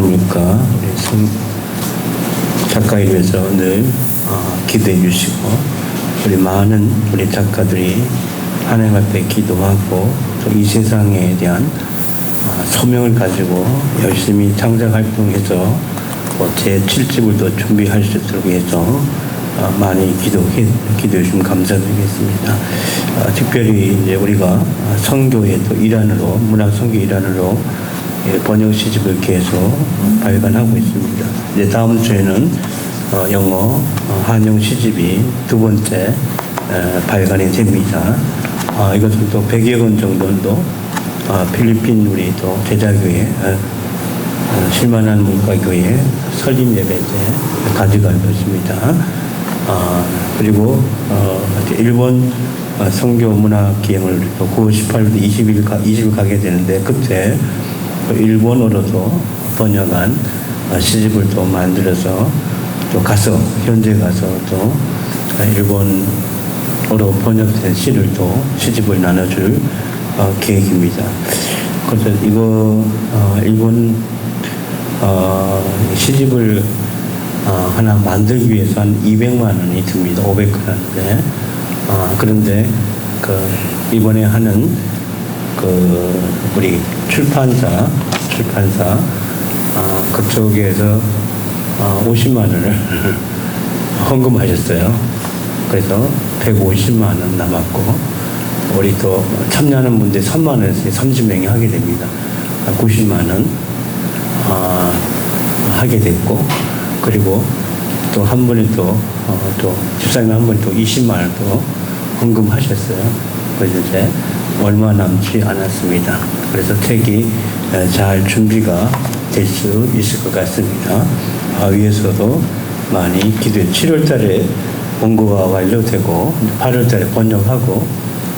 물가 우리 대해서 늘 어, 기도해 주시고 우리 많은 우리 작가들이 하나님 앞에 기도하고 또 이 세상에 대한 어, 소명을 가지고 열심히 창작 활동해서 제 7집을 더 준비할 수 있도록 해서 어, 많이 기도해, 기도해 주시면 감사드리겠습니다. 어, 특별히 이제 우리가 성교의 또 일환으로, 문학 성교 일환으로 예, 번역 시집을 계속 어, 발간하고 있습니다. 이제 다음 주에는 어, 영어 어, 한영 시집이 두 번째 에, 발간이 됩니다. 아, 이것은 또 100여 권 정도는 또 아, 필리핀 우리 또 제자교회 어, 어, 실만한 문과교회 설립 예배 때 가져갈 것입니다. 아, 그리고 어, 일본 어, 성교 문화 기행을 또 9월 18일부터 20일 가, 20일 가게 되는데 그때 또 일본어로도 번역한 어, 시집을 또 만들어서 또 가서 현재 가서 또 일본어로 번역된 시를 또 시집을 나눠줄 어, 계획입니다. 그래서 이거 어, 일본 어, 시집을 어, 하나 만들기 위해서 한 200만 원이 듭니다. 500건 하는데 어, 그런데 그 이번에 하는 그 우리 출판사 출판사 어, 그쪽에서 어, 50만 원을 헌금하셨어요. 그래서 150만 원 남았고 우리 또 참여하는 분들 3만 원씩 30명이 하게 됩니다. 90만 원 어, 하게 됐고 그리고 또 한 분이 또, 어, 또 집사님 한 분이 또 20만 원또 헌금하셨어요. 그래서 이제 얼마 남지 않았습니다. 그래서 책이 에, 잘 준비가 될 수 있을 것 같습니다. 아, 위에서도 많이 기도해. 7월 달에 원고가 완료되고 8월 달에 번역하고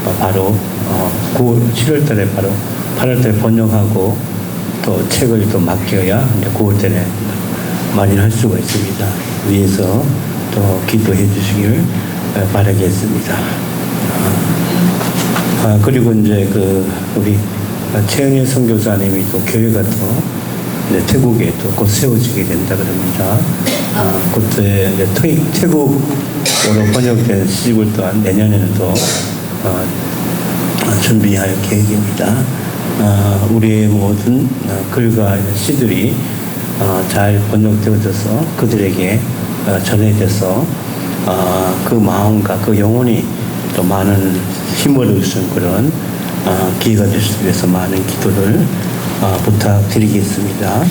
어, 바로 어, 9월, 7월 달에 바로 8월 달에 번역하고 또 책을 또 맡겨야 이제 9월 달에 많이 할 수가 있습니다. 위에서 또 기도해 주시길 에, 바라겠습니다. 아, 그리고 이제 그 우리 최은희 선교사님이 또 교회가 또 이제 태국에 또 곧 세워지게 된다 그럽니다. 아, 그때 이제 태, 태국어로 번역된 시집을 또한 내년에는 또 어, 준비할 계획입니다. 아, 우리의 모든 어, 글과 시들이 어, 잘 번역되어져서 그들에게 어, 전해져서 어, 그 마음과 그 영혼이 또 많은 힘을 있는 그런 어, 기회가 될수 위해서 많은 기도를 어, 부탁드리겠습니다.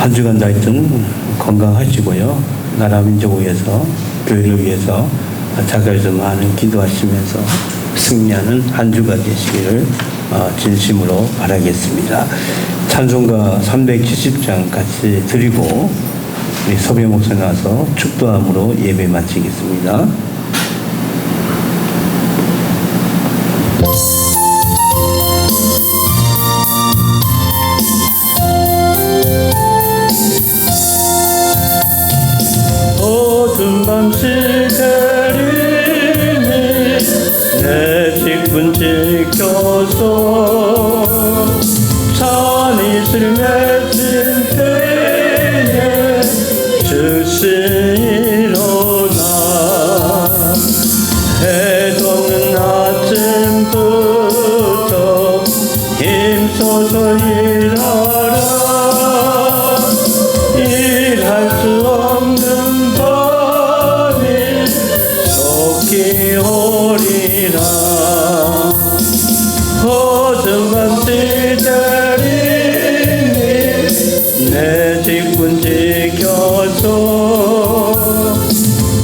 한 주간 다 하여튼 건강하시고요. 나라 민족을 위해서, 교회를 위해서 자가에서 많은 기도하시면서 승리하는 한 주가 되시기를 어, 진심으로 바라겠습니다. 찬송가 370장 같이 드리고 우리 서배 목사 나와서 축도함으로 예배 마치겠습니다. 내 직분 지켜서 산이 슬며 내 직분 지켜서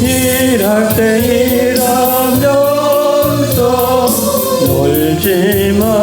일할 때 일하면서 놀지 말